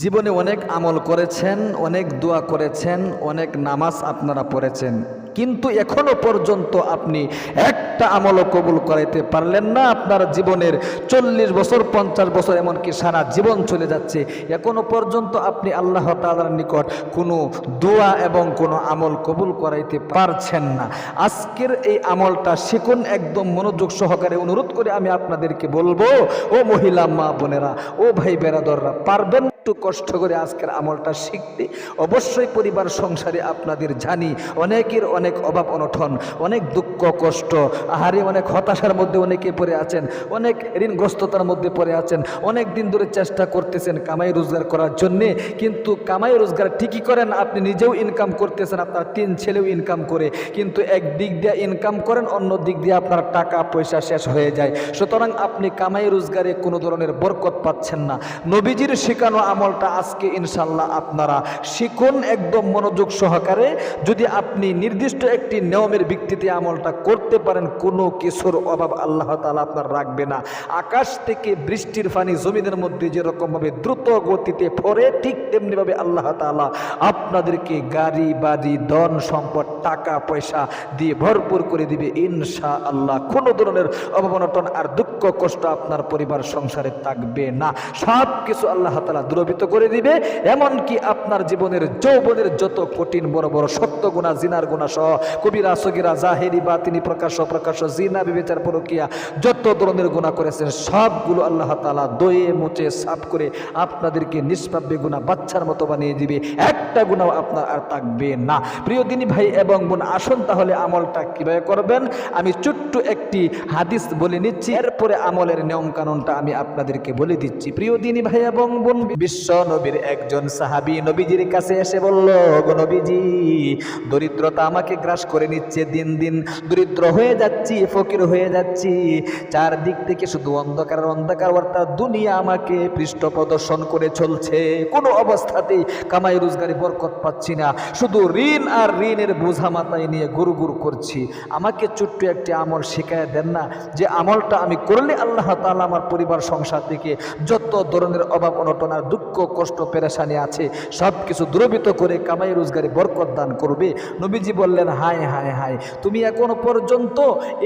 জীবনে অনেক আমল করেছেন, অনেক দোয়া করেছেন, অনেক নামাজ আপনারা পড়েছেন। কিন্তু এখনও পর্যন্ত আপনি একটা আমলও কবুল করাইতে পারলেন না। আপনার জীবনের চল্লিশ বছর, পঞ্চাশ বছর এমনকি সারা জীবন চলে যাচ্ছে। এখনও পর্যন্ত আপনি আল্লাহ তালার নিকট কোনো দোয়া এবং কোনো আমল কবুল করাইতে পারছেন না। আজকের এই আমলটা শিখুন, একদম মনোযোগ সহকারে অনুরোধ করে আমি আপনাদেরকে বলব, ও মহিলা মা বোনেরা, ও ভাই বেরাদররা পারবেন একটু কষ্ট করে আজকের আমলটা শিখতে অবশ্যই পরিবার সংসারে আপনাদের জানি অনেকের অনেক অভাব অনঠন অনেক দুঃখ, কষ্ট, আহারে অনেক হতাশার মধ্যে অনেকে পড়ে আছেন, অনেক ঋণগ্রস্ততার মধ্যে পড়ে আছেন, অনেক দিন ধরে চেষ্টা করতেছেন কামাই রোজগার করার জন্যে, কিন্তু কামাই রোজগার ঠিকই করেন, আপনি নিজেও ইনকাম করতেছেন, আপনার তিন ছেলেও ইনকাম করে, কিন্তু এক দিক দিয়ে ইনকাম করেন অন্য দিক দিয়ে আপনার টাকা, পয়সা শেষ হয়ে যায়। সুতরাং আপনি কামাই রোজগারে কোনো ধরনের বরকত পাচ্ছেন না। নবীজির শেখানো আমলটা আজকে ইনশাল্লাহ আপনারা শিখুন একদম মনোযোগ সহকারে। যদি আপনি নির্দিষ্ট একটি নিয়মের ভিত্তিতে আমলটা করতে পারেন, কোনো কিছুর অভাব আল্লাহ তালা আপনার রাখবে না। আকাশ থেকে বৃষ্টির পানি জমিনের মধ্যে যেরকমভাবে দ্রুত গতিতে পড়ে ঠিক তেমনিভাবে আল্লাহ তালা আপনাদেরকে গাড়ি, বাড়ি, ধন সম্পদ, টাকা, পয়সা দিয়ে ভরপুর করে দিবে ইনশা আল্লাহ কোনো ধরনের অভাবনটন আর দুঃখ, কষ্ট আপনার পরিবার, সংসারে থাকবে না। সব কিছু আল্লাহ তালা দূরবিত করে দিবে, এমনকি আপনার জীবনের যৌবনের যত কঠিন, বড় বড় সত্য গুণা, জিনার গুণা সহ, কবিরা, সগিরা, জাহেরি বা তিনি প্রকাশ প্রকাশ জিনা বিবেচার পরকিয়া, যত ধরনের গুণা করেছেন, সবগুলো আল্লাহ তালা দয়ে মুচে সাফ করে আপনাদেরকে নিষ্পাপ গুণা বাচ্চার মতো বানিয়ে দিবে। একটা গুণাও আপনার আর থাকবে না। প্রিয় দিনী ভাই এবং বোন, আসুন তাহলে আমলটা কীভাবে করবেন? আমি ছোট্ট একটি হাদিস বলে নিচ্ছি। এরপরে আমলের নিয়ম কানুনটা আমি আপনাদেরকে বলে দিচ্ছি। প্রিয় দিনী ভাই এবং বোন বিশ্ব নবীর একজন সাহাবী নবীজির কাছে এসে বলল নবীজি, দরিদ্রতা আমাকে গ্রাস করে নিচ্ছে দিন দিন। দরিদ্র হয়ে যাচ্ছি, ফকির হয়ে যাচ্ছি। চারদিক থেকে শুধু অন্ধকার অন্ধকার, অর্থাৎ দুনিয়া আমাকে পৃষ্ঠ প্রদর্শন করে চলছে। কোনো অবস্থাতেই কামাই রোজগারি বরকত পাচ্ছি না। শুধু ঋণ আর ঋণের বোঝা মাথায় নিয়ে গুরু গুরু করছি। আমাকে ছোট্ট একটি আমল শেখায় দেন না, যে আমলটা আমি করলে আল্লাহ তাআলা আমার পরিবার সংসার থেকে যত ধরনের অভাব অনটন আর দুঃখ কষ্ট পেরেশানি আছে। সব কিছু দুরবিত করে কামাই রোজগারি বরকত দান করবে। নবীজি বললেন, হায় হায় হায়, তুমি এখনও পর্যন্ত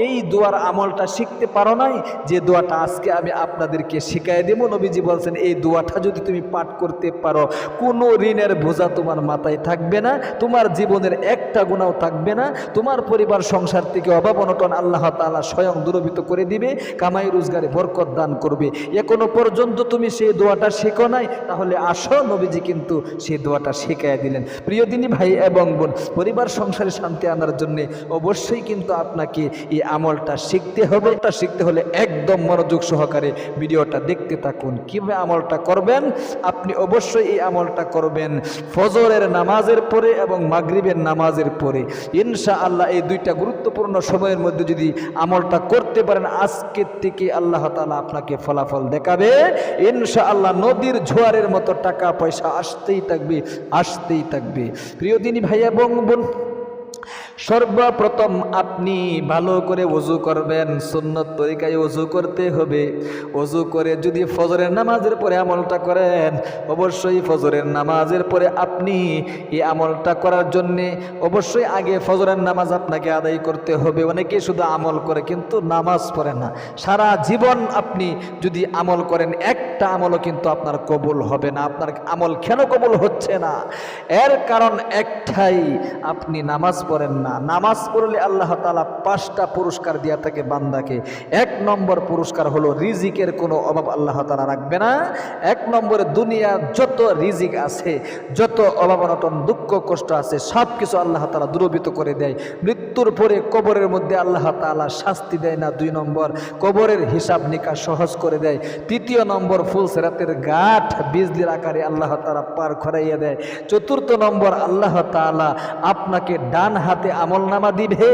এই দোয়ার আমলটা শিখতে পারো নাই? যে দোয়াটা আজকে আমি আপনাদেরকে শিখাই দেবো। নবীজি বলছেন, এই দোয়াটা যদি তুমি পাঠ করতে পারো, কোনো ঋণের বোঝা তোমার মাথায় থাকবে না, তোমার জীবনের একটা গুণাও থাকবে না, তোমার পরিবার, সংসার থেকে অভাব অনটন আল্লাহ তাআলা স্বয়ং দূরবিত করে দিবে, কামাই রোজগারে বরকত দান করবে। এখনও পর্যন্ত তুমি সেই দোয়াটা শেখো নাই তাহলে আসো নবীজি কিন্তু সেই দোয়াটা শেখাই দিলেন। প্রিয় দিনী ভাই এবং বোন, পরিবার, সংসারে শান্তি আনার জন্য অবশ্যই কিন্তু আপনাকে এই আমলটা শিখতে হবে। এটা শিখতে হলে একদম মনোযোগ সহকারে ভিডিওটা দেখতে থাকুন। কীভাবে আমলটা করবেন? আপনি অবশ্যই এই আমলটা করবেন ফজরের নামাজের পরে এবং মাগরিবের নামাজের পরে। ইনশা আল্লাহ এই দুইটা গুরুত্বপূর্ণ সময়ের মধ্যে যদি আমলটা করতে পারেন, আজকের থেকে আল্লাহ তালা আপনাকে ফলাফল দেখাবে। ইনশা আল্লাহ নদীর জোয়ারের মতো টাকা পয়সা আসতেই থাকবে আসতেই থাকবে। প্রিয় দিনী ভাই এবং বোন, সর্বপ্রথম আপনি ভালো করে ওজু করবেন, সুন্নত তরিকায় ওজু করতে হবে। ওজু করে যদি ফজরের নামাজের পরে আমলটা করেন, অবশ্যই ফজরের নামাজের পরে আপনি এই আমলটা করার জন্যে অবশ্যই আগে ফজরের নামাজ আপনাকে আদায় করতে হবে। অনেকে শুধু আমল করে, কিন্তু নামাজ পড়ে না। সারা জীবন আপনি যদি আমল করেন একটা আমলও কিন্তু আপনার কবুল হবে না, আপনার আমল কেন কবুল হচ্ছে না? এর কারণ একটাই, আপনি নামাজ পড়েন না। নামাজ পড়লে আল্লাহ তালা পাঁচটা পুরস্কার দিয়া থাকে বান্দাকে। এক নম্বর পুরস্কার হলো রিজিকের কোনো অভাব আল্লাহ তালা রাখবে না। এক নম্বরে দুনিয়ার যত রিজিক আছে, যত অভাব অনটন দুঃখ, কষ্ট আছে সব কিছু আল্লাহ তালা দূরবিত করে দেয়। মৃত্যুর পরে কবরের মধ্যে আল্লাহ তালা শাস্তি দেয় না, দুই নম্বর কবরের হিসাব নিকাশ সহজ করে দেয়। তৃতীয় নম্বর ফুল সেরাতের গাঠ বিজলির আকারে আল্লাহ তালা পার করাইয়া দেয়। চতুর্থ নম্বর, আল্লাহ তালা আপনাকে ডান হাতে আমল নামা দিবে।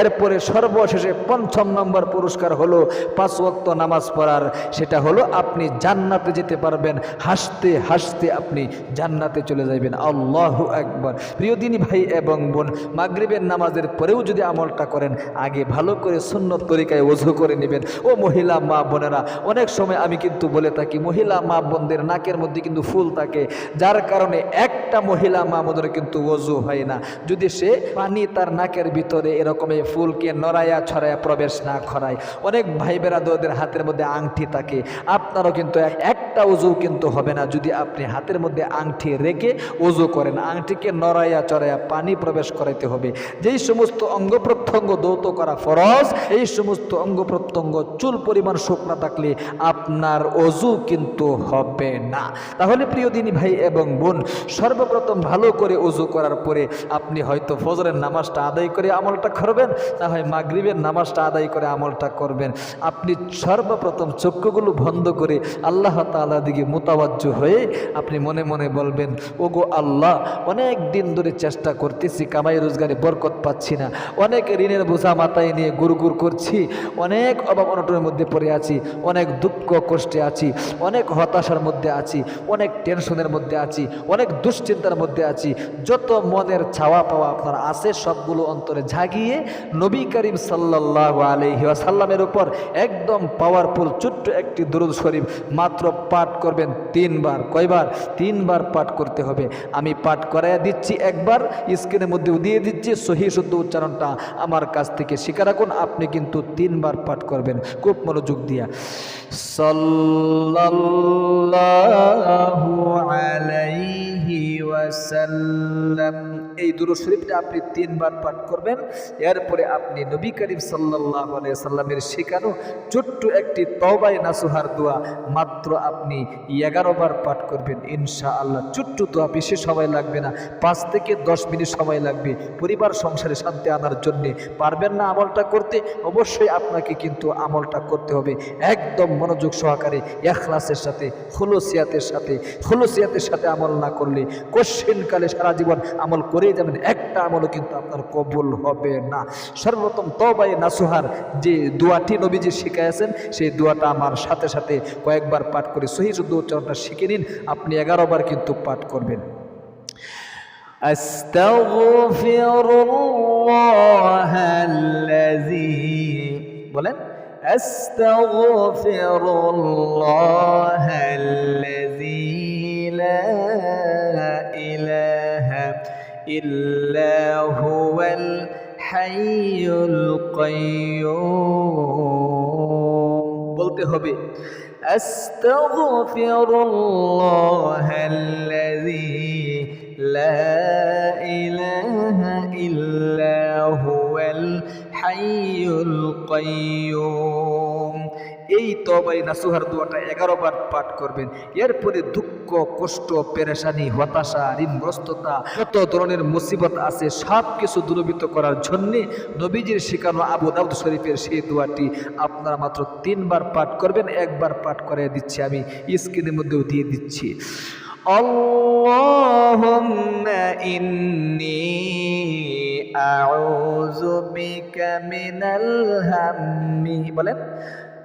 এরপরে সর্বশেষে পঞ্চম নম্বর পুরস্কার হলো পাঁচ ওয়াক্ত নামাজ পড়ার। সেটা হলো আপনি জান্নাতে যেতে পারবেন, হাসতে হাসতে আপনি জান্নাতে চলে যাবেন আল্লাহ একবার প্রিয় দিনী ভাই এবং বোন, মাগরিবের নামাজের পরেও যদি আমলটা করেন, আগে ভালো করে সুন্নত তরিকায় ওঝু করে নেবেন। ও মহিলা, মা, বোনেরা, অনেক সময় আমি কিন্তু বলে থাকি মহিলা মা বোনদের নাকের মধ্যে কিন্তু ফুল থাকে। যার কারণে একটা মহিলা মা বোনের কিন্তু অজু হয় না। যদি সে পানি তার নাকের ভিতরে এরকম এই ফুলকে নড়াইয়া ছড়াইয়া প্রবেশ না করায়, অনেক ভাই বেড়াদোদের হাতের মধ্যে আংটি থাকে। আপনারও কিন্তু একটা উজু কিন্তু হবে না। যদি আপনি হাতের মধ্যে আংটি রেখে উজু করেন, আংটিকে নড়াইয়া চড়াইয়া পানি প্রবেশ করাইতে হবে। যেই সমস্ত অঙ্গ প্রত্যঙ্গ দৌত করা ফরজ, এই সমস্ত অঙ্গ প্রত্যঙ্গ চুল পরিমাণ শুকনা থাকলে আপনার অজু কিন্তু হবে না। তাহলে প্রিয় দিনী ভাই এবং বোন, সর্বপ্রথম ভালো করে অজু করার পরে আপনি হয়তো ফজরের নামাজটা আদায় করে আমলটা করবেন, না হয় মাগরিবের নামাজটা আদায় করে আমলটা করবেন। আপনি সর্বপ্রথম চক্ষুগুলো বন্ধ করে আল্লাহ তাআলার দিকে মোতাবাজ্য হয়ে আপনি মনে মনে বলবেন, ওগো আল্লাহ, অনেক দিন ধরে চেষ্টা করতেছি, কামাই রোজগারে বরকত পাচ্ছি না। অনেক ঋণের বোঝা মাথায় নিয়ে গুড়গুড় করছি, অনেক অভাব অনটনের মধ্যে পড়ে আছি, অনেক দুঃখ কষ্টে আছি। অনেক হতাশার মধ্যে আছি, অনেক টেনশনের মধ্যে আছি, অনেক দুশ্চিন্তার মধ্যে আছি। যত মনের ছাওয়া পাওয়া আপনার আছে, সবগুলো অন্তরে ঝাগিয়ে নবী করিম সাল্লাহ আলহি সাল্লামের উপর একদম পাওয়ারফুল ছোট্ট একটি দুরুদ শরীফ মাত্র পাঠ করবেন তিনবার। কয়বার? তিনবার পাঠ করতে হবে। আমি পাঠ করাইয়া দিচ্ছি একবার, স্ক্রিনের মধ্যে দিয়ে দিচ্ছি, সহি শুদ্ধ উচ্চারণটা আমার কাছ থেকে শিখে রাখুন, আপনি কিন্তু তিনবার পাঠ করবেন। খুব মনোযোগ দিয়া। সাল্লাল্লাহু আলাইহি এই দুরূদ শরীফটা আপনি তিনবার পাঠ করবেন। এরপরে আপনি নবী করিম আলাইহি সাল্লামের শেখানো ছোট্ট একটি তওবাই নাসুহার দোয়া মাত্র আপনি বার পাঠ করবেন। ইনশাআল্লাহ ছোট্ট দোয়া বেশি সময় লাগবে না, পাঁচ থেকে দশ মিনিট সময় লাগবে। পরিবার সংসারে শান্তি আনার জন্যে। পারবেন না আমলটা করতে, অবশ্যই আপনাকে কিন্তু আমলটা করতে হবে। একদম মনোযোগ সহকারে, এখলাসের সাথে, খুলসিয়াতের সাথে খুলসিয়াতের সাথে আমল না করলে কশ্চিনকালে সারা জীবন আমল করেই যাবেন একটা আমলও কিন্তু আপনার কবুল হবে না সর্বপ্রথম তবাই নাসুহার যে দোয়াটি নবীজি শিখাইছেন সেই দোয়াটা আমার সাথে সাথে কয়েকবার পাঠ করে সহি শুদ্ধ উচ্চারণটা শিখে নিন আপনি এগারো বার কিন্তু পাঠ করবেন أستغفر الله الذي বলেন أستغفر الله الذي إلا هو الحي القيوم বলতে হবে أستغفر الله الذي لا إله إلا هو الحي القيوم এই তবাই নাসুহার দোয়াটা এগারো বার পাঠ করবেন এরপরে দুঃখ কষ্ট পেরেশানি হতাশা ঋণগ্রস্ততা যত ধরনের মুসিবত আছে সব কিছু দূরীভূত করার জন্যে নবীজির শেখানো আবু দাউদ শরীফের সেই দোয়াটি আপনারা মাত্র তিনবার পাঠ করবেন একবার পাঠ করে দিচ্ছি আমি স্ক্রিনের মধ্যেও দিয়ে দিচ্ছি اللهم إني أعوذ بك من الهم বলেন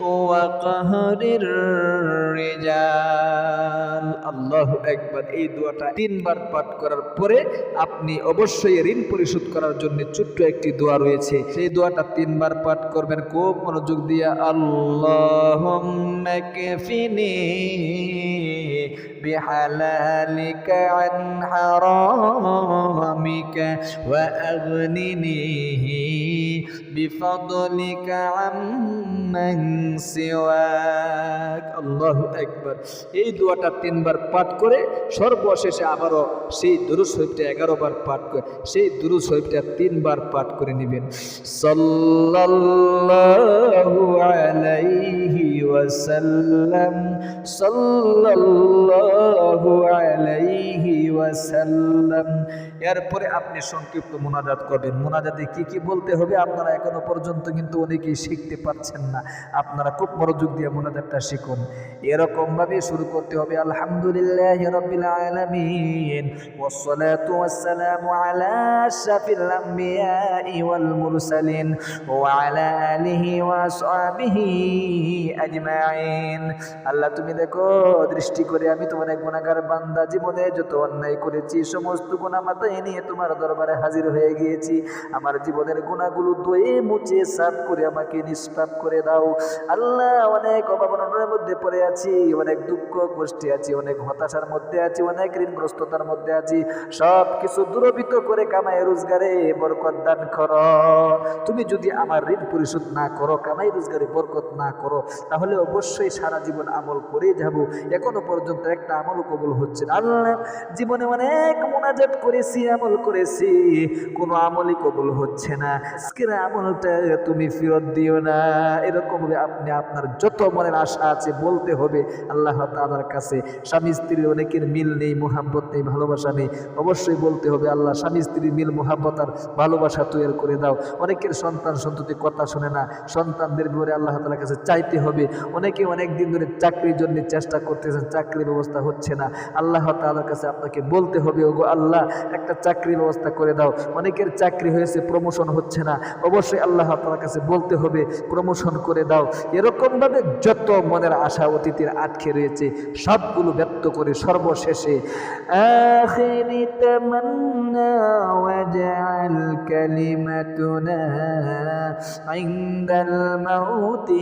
وقهر الرجال আল্লাহ একবার এই দোয়াটা তিনবার পাঠ করার পরে আপনি অবশ্যই ঋণ পরিশোধ করার জন্য ছোট্ট একটি দোয়া রয়েছে সেই দোয়াটা তিনবার পাঠ করবেন খুব মনোযোগ দিয়া আল্লাহ كفني بحلالك عن حرامك وأغنني بفضلك عمن سواك الله أكبر এই দোয়াটা তিনবার পাঠ করে সর্বশেষে আবারও সেই দুরুদ শরীফটা এগারো বার পাঠ করে সেই দুরুদ শরীফটা তিনবার পাঠ করে নেবেন সাল্লাল্লাহু আলাইহি ওয়াসাল্লাম সাল্লাল্লাহু আলাইহি ওয়াসাল্লাম। এরপরে আপনি সংক্ষিপ্ত মোনাজাত করবেন। মোনাজাতে কি কি বলতে হবে আপনারা এখনও পর্যন্ত কিন্তু অনেকেই শিখতে পারছেন না। আপনারা খুব মনোযোগ দিয়ে মোনাজাতটা শিখুন। এরকম ভাবে শুরু করতে হবে। আলহামদুলিল্লাহ রাব্বিল আলামিন। ওয়াসসালাতু ওয়াসসালামু আলা আশরাফিল আমবিয়াই ওয়াল মুরসালিন। ওয়া আলা আলিহি ওয়া আসহাবিহি আল্লাহ, তুমি দেখো, দৃষ্টি করে আমি তোমার এক গুণাগার বান্দা, জীবনে যত অন্যায় করেছি, সমস্ত গুণা মাথায় নিয়ে তোমার দরবারে হাজির হয়ে গিয়েছি। আমার জীবনের গুণাগুলো দয়ে মুছে সাফ করে আমাকে নিষ্পাপ করে দাও। আল্লাহ, অনেক অভাবনার মধ্যে পড়ে আছি, অনেক দুঃখ গোষ্ঠী আছি, অনেক হতাশার মধ্যে আছি, অনেক ঋণগ্রস্ততার মধ্যে আছি। সব কিছু দূরবিত করে কামাই রোজগারে বরকত দান কর। তুমি যদি আমার ঋণ পরিশোধ না করো, কামাই রোজগারে বরকত না করো, তাহলে অবশ্যই সারা জীবন আমল করে যাব। এখনও পর্যন্ত একটা আমল কবুল হচ্ছে না। আল্লাহ, জীবনে অনেক মোনাজাত করেছি, আমল করেছি। কোনো আমলই কবুল হচ্ছে না। আজকের আমলটা তুমি ফেরত দিও না। এরকম ভাবে আপনি আপনার যত মনের আশা আছে বলতে হবে আল্লাহ তাআলার কাছে। স্বামী স্ত্রীর অনেকের মিল নেই, মোহাব্বত নেই, ভালোবাসা নেই। অবশ্যই বলতে হবে আল্লাহ, স্বামী স্ত্রীর মিল মোহাম্মত আর ভালোবাসা তৈরি করে দাও। অনেকের সন্তান সন্ততি কথা শোনে না। সন্তানদের ব্যাপারে আল্লাহ তাআলার কাছে চাইতে হবে। অনেকে অনেক দিন ধরে চাকরির জন্য চেষ্টা করতেছেন, চাকরির ব্যবস্থা হচ্ছে না। আল্লাহ তাআলার কাছে আপনাকে বলতে হবে, ওগো আল্লাহ, একটা চাকরির ব্যবস্থা করে দাও। অনেকের চাকরি হয়েছে প্রমোশন হচ্ছে না। অবশ্যই আল্লাহ তাআলার কাছে বলতে হবে প্রমোশন করে দাও। এরকমভাবে যত মনের আশা অতীতের আটকে রয়েছে, সবগুলো ব্যক্ত করে সর্বশেষে কালিমাতুনা ইনদাল মাউতি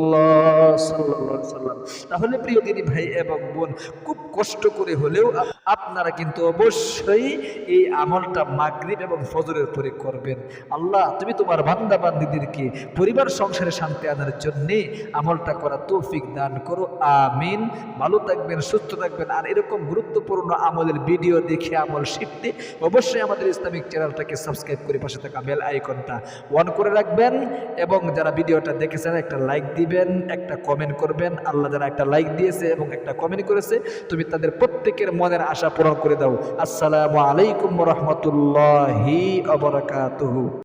তাহলে প্রিয় দিনী ভাই এবং বোন, খুব কষ্ট করে হলেও আপনারা কিন্তু অবশ্যই এই আমলটা মাগরিব এবং ফজরের পরে করবেন। আল্লাহ, তুমি তোমার বান্দা বান্দিদেরকে পরিবার, সংসারে শান্তি আনার জন্যে আমলটা করা তৌফিক দান করো। আমিন। ভালো থাকবেন, সুস্থ থাকবেন। আর এরকম গুরুত্বপূর্ণ আমলের ভিডিও দেখে আমল শিখতে অবশ্যই আমাদের ইসলামিক চ্যানেলটাকে সাবস্ক্রাইব করে পাশে থাকা বেল আইকনটা অন করে রাখবেন এবং যারা ভিডিওটা দেখেছেন, একটা লাইক দিবেন, একটা কমেন্ট করবেন। আল্লাহ যারা একটা লাইক দিয়েছে এবং একটা কমেন্ট করেছে। তুমি তাদের প্রত্যেকের মনের আশা পূরণ করে দাও। আসসালামু আলাইকুম রহমতুল্লাহি অবরাকাতুহু